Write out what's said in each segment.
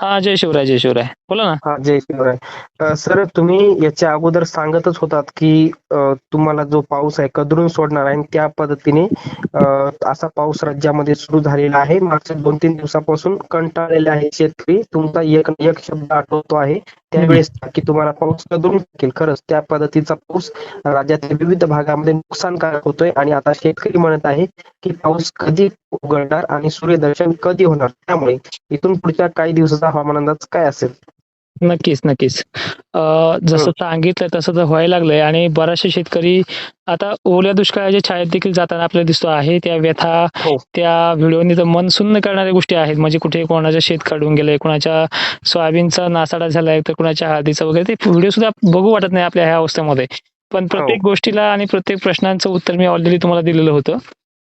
हा जय शिवराय जय शिवराय. बोला ना. हा जय शिवराय. सर तुम्ही याच्या अगोदर सांगतच होतात की तुम्हाला जो पाऊस आहे कदरून सोडणार आहे आणि त्या पद्धतीने असा पाऊस राज्यामध्ये सुरू झालेला आहे. मागच्या दोन तीन दिवसापासून कंटाळलेले आहे शेतकरी. तुमचा एक एक शब्द आठवतो आहे. त्यावेळेस की तुम्हाला पाऊस कदरून टाकेल खरंच त्या पद्धतीचा पाऊस राज्यातील विविध भागामध्ये नुकसानकारक होतोय. आणि आता शेतकरी म्हणत आहे की पाऊस कधी उघडणार आणि सूर्यदर्शन कधी होणार? त्यामुळे इथून पुढच्या काही दिवसाचा हवामान अंदाज काय असेल? नक्कीच नक्कीच. जसं सांगितलं तसं तर व्हायला लागलंय आणि बरेचसे शेतकरी आता ओल्या दुष्काळाच्या छायेत देखील जाताना आपल्याला दिसतो आहे. त्या व्यथा हो. त्या व्हिडिओनी तर मन सुन्न करणाऱ्या गोष्टी आहेत. म्हणजे कुठे कोणाच्या शेत काढून गेलंय कोणाच्या सोयाबीनचा नासाडा झालाय तर कोणाच्या हळदीचा वगैरे ते व्हिडिओ सुद्धा बघू वाटत नाही आपल्या ह्या अवस्थेमध्ये. पण प्रत्येक गोष्टीला आणि प्रत्येक प्रश्नांचं उत्तर मी ऑलरेडी तुम्हाला दिलेलं होतं.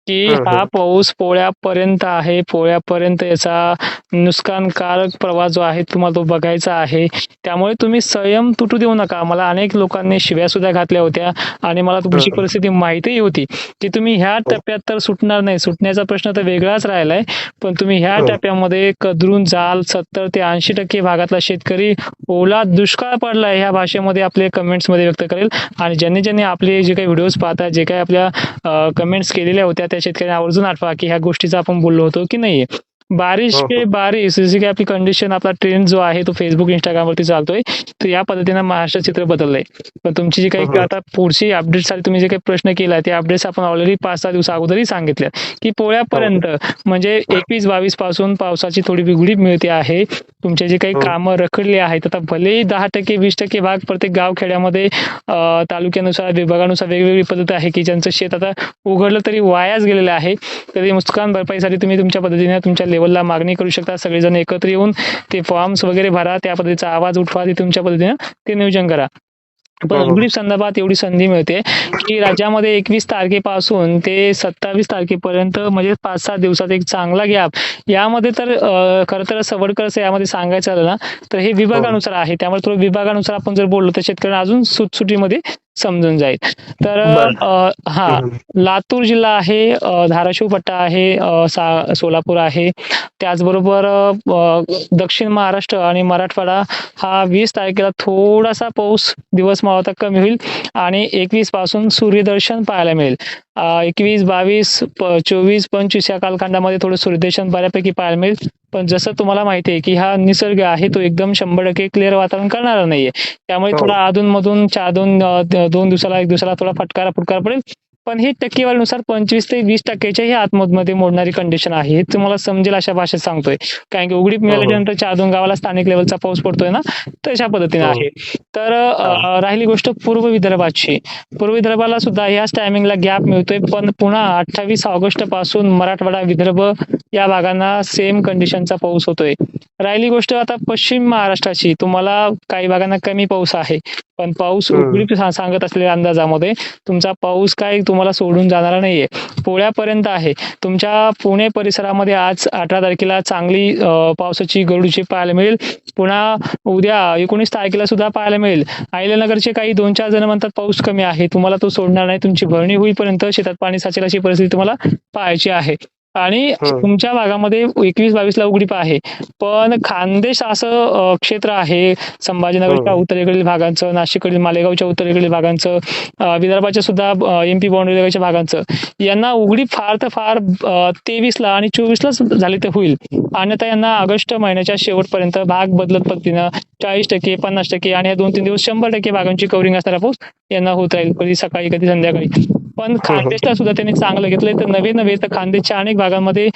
की हा. पाऊस पोळ्यापर्यंत आहे. पोळ्यापर्यंत याचा नुकसानकारक प्रवास जो आहे तुम्हाला तो बघायचा आहे. त्यामुळे तुम्ही संयम तुटू देऊ नका. मला अनेक लोकांनी शिव्या सुद्धा घातल्या होत्या आणि मला तुमची. परिस्थिती माहितीही होती की तुम्ही ह्या टप्प्यात तर सुटणार नाही. सुटण्याचा प्रश्न तर वेगळाच राहिलाय. पण तुम्ही ह्या हो. टप्प्यामध्ये कदरून जाल सत्तर ते ऐंशी टक्के भागातला शेतकरी ओला दुष्काळ पडलाय ह्या भाषेमध्ये आपले कमेंट्समध्ये व्यक्त करेल. आणि ज्यांनी ज्यांनी आपले जे काही व्हिडिओज पाहतात जे काही आपल्या कमेंट्स केलेल्या होत्या त्या शेतकऱ्यांनी आवर्जून आठवा की ह्या गोष्टीचा आपण बोललो होतो की नाहीये. बारिश हो, हो. के बारिश जशी काही आपली कंडिशन आपला ट्रेंड जो आहे तो फेसबुक इंस्टाग्राम वरती चालतोय तर या पद्धतीनं महाराष्ट्र चित्र बदललंय पण तुमची जी काही हम्म. आता पुढची अपडेटसाठी तुम्ही जे काही प्रश्न केला ते अपडेट्स आपण ऑलरेडी पाच सहा दिवस अगोदरही सांगितले की पोळ्यापर्यंत म्हणजे एकवीस बावीसपासून पावसाची थोडी बिघडी मिळते आहे तुमचे जे काही हो. कामं रखडली आहेत आता भलेही दहा टक्के वीस टक्के भाग प्रत्येक गाव खेड्यामध्ये तालुक्यानुसार विभागानुसार वेगवेगळी पद्धत आहे की ज्यांचं शेत आता उघडलं तरी वायाच गेलेलं आहे तरी नुकसान भरपाईसाठी तुम्ही तुमच्या पद्धतीने तुमच्या लेवलला मागणी करू शकता. सगळेजण एकत्र येऊन ते फॉर्म्स वगैरे भरा त्या पद्धतीचा आवाज उठवा ते तुमच्या पद्धतीने ते नियोजन करा. पण हो. संदर्भात एवढी संधी मिळते की राज्यामध्ये एकवीस तारखेपासून ते सत्तावीस तारखेपर्यंत म्हणजे पाच सात दिवसात एक चांगला गॅप यामध्ये तर खरं तर सवडकर असं यामध्ये सांगायचं झालं ना तर हे विभागानुसार आहे. त्यामुळे थोडं विभागानुसार आपण जर बोललो तर शेतकऱ्यांना अजून सुटसुटीमध्ये समजून जाईल. तर हा. लातूर जिल्हा आहे धाराशिव पट्टा आहे सोलापूर आहे. त्याचबरोबर दक्षिण महाराष्ट्र आणि मराठवाडा हा वीस तारखेला थोडासा पाऊस दिवस मावळता कमी होईल आणि एकवीसपासून सूर्यदर्शन पाहायला मिळेल. एकवीस बावीस चोवीस पंचवीस या कालखंडामध्ये थोडं सूर्यदर्शन बऱ्यापैकी पाहायला मिळेल. पण जसं तुम्हाला माहिती आहे की हा निसर्ग आहे तो एकदम शंभर टक्के क्लिअर वातावरण करणारा नाहीये त्यामुळे हो. थोडा अधून मधून चार दोन दोन दिवसाला एक दिवसाला थोडा फटकारा फुटकार पडेल पण ही टक्केवारीनुसार पंचवीस ते वीस टक्क्याच्या ही आतमध्ये मोडणारी कंडिशन आहे. हे तुम्हाला समजेल अशा भाषेत सांगतोय. कारण की उघडीप मिळाल्यानंतर चार दोन गावाला स्थानिक लेवलचा पाऊस पडतोय ना तशा पद्धतीने हो. आहे. तर राहिली गोष्ट पूर्व विदर्भाची. पूर्व विदर्भाला सुद्धा याच टायमिंगला गॅप मिळतोय पण पुन्हा अठ्ठावीस ऑगस्टपासून मराठवाडा विदर्भ या भागांना सेम कंडिशनचा पाऊस होतोय. राहिली गोष्ट आता पश्चिम महाराष्ट्राची. तुम्हाला काही भागांना कमी पाऊस आहे. पण पाऊस. उघडीप सांगत असलेल्या अंदाजामध्ये तुमचा पाऊस काय तुम्हाला सोडून जाणारा नाहीये. पोळ्यापर्यंत आहे. तुमच्या पुणे परिसरामध्ये आज अठरा तारखेला चांगली पावसाची गरुडची पाहायला मिळेल. पुन्हा उद्या एकोणीस तारखेला सुद्धा पाहायला मिळेल. अहिल्यानगरचे काही दोन चार जण म्हणतात पाऊस कमी आहे. तुम्हाला तो सोडणार नाही. तुमची भरणी होईपर्यंत शेतात पाणी साचेल अशी परिस्थिती तुम्हाला पाहायची आहे. आणि. तुमच्या भागामध्ये एकवीस बावीस ला उघडीप आहे. पण खानदेश असं क्षेत्र आहे. संभाजीनगरच्या. उत्तरेकडील भागांचं नाशिककडील मालेगावच्या उत्तरेकडील भागांचं विदर्भाच्या सुद्धा एम पी बाउंड्रीच्या भागांचं. यांना उघडीप फार तर फार तेवीस ला आणि चोवीस लाच झाली तर होईल. अन्यथा यांना ऑगस्ट महिन्याच्या शेवटपर्यंत भाग बदलत पद्धतीनं चाळीस टक्के पन्नास टक्के आणि या दोन तीन दिवस शंभर टक्के भागांची कव्हरिंग असणारा पाऊस यांना होत राहील. कधी सकाळी कधी संध्याकाळी. पण खानदेशला सुद्धा त्यांनी चांगलं घेतलंय. तर नवे नवे तर खानदेशच्या अनेक भागांमध्ये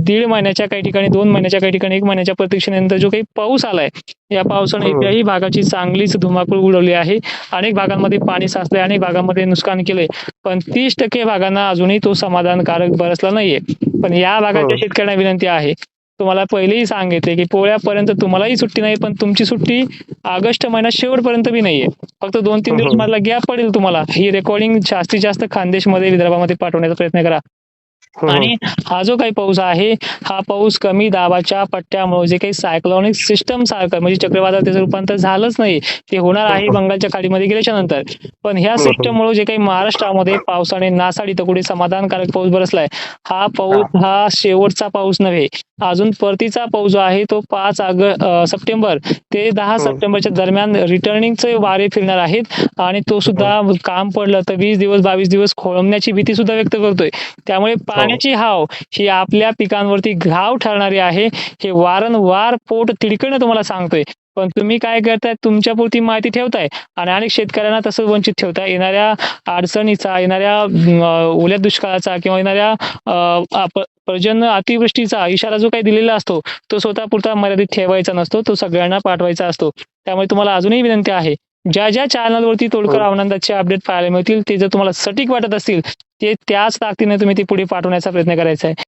दीड महिन्याच्या काही ठिकाणी दोन महिन्याच्या काही ठिकाणी एक महिन्याच्या प्रतीक्षेनंतर जो काही पाऊस आलाय या पावसाने हम्म. इथल्याही भागाची चांगलीच धुमाकूळ उडवली आहे. अनेक भागांमध्ये पाणी साचलंय अनेक भागांमध्ये नुकसान केलंय. पण तीस टक्के भागांना अजूनही तो समाधानकारक बरसला नाहीये. पण या भागाच्या. शेतकऱ्यांना विनंती आहे तुम्हाला पहिलेही सांगितले की पोळ्यापर्यंत तुम्हालाही सुट्टी नाही पण तुमची सुट्टी ऑगस्ट महिना शेवटपर्यंत बी नाहीये फक्त दोन तीन दिवस हम्म. मला गॅप पडेल तुम्हाला ही रेकॉर्डिंग जास्तीत जास्त खानदेशमध्ये विदर्भामध्ये पाठवण्याचा प्रयत्न करा. आणि हा जो काही पाऊस आहे हा पाऊस कमी दाबाच्या पट्ट्यामुळे जे काही सायक्लॉनिक सिस्टम सारखं म्हणजे चक्रीवादळ त्याचं रूपांतर झालंच नाही ते होणार आहे हम्म. बंगालच्या खाडीमध्ये गेल्याच्यानंतर पण ह्या. सिस्टममुळे जे काही महाराष्ट्रामध्ये पावसाने नासाडी तर कुठे समाधानकारक पाऊस बरसलाय हा पाऊस हा शेवटचा पाऊस नव्हे अजून परतीचा पाऊस जो आहे तो पाच ऑग अं, सप्टेंबर ते दहा. सप्टेंबरच्या दरम्यान रिटर्निंगचे वारे फिरणार आहेत आणि तो सुद्धा काम पडलं तर वीस दिवस बावीस दिवस खोळंबण्याची भीती सुद्धा व्यक्त करतोय त्यामुळे पाण्याची हाव ही आपल्या पिकांवरती घाव ठरणारी आहे. हे वारंवार पोट तिडकणं तुम्हाला सांगतोय. पण तुम्ही काय करताय? तुमच्या पुरती माहिती ठेवताय आणि अनेक शेतकऱ्यांना तसं वंचित ठेवताय. येणाऱ्या अडचणीचा येणाऱ्या ओल्या दुष्काळाचा किंवा येणाऱ्या अं, पर्जन्य अतिवृष्टीचा इशारा जो काही दिलेला असतो तो स्वतः पुरता मर्यादित ठेवायचा नसतो. तो सगळ्यांना पाठवायचा असतो. त्यामुळे तुम्हाला अजूनही विनंती आहे ज्या ज्या चॅनलवरती तोडकर हो. आनंदाचे अपडेट पाहायला मिळतील ते जर तुम्हाला सटीक वाटत असतील ते त्याच ताकदीने तुम्ही ते पुढे पाठवण्याचा प्रयत्न करायचा आहे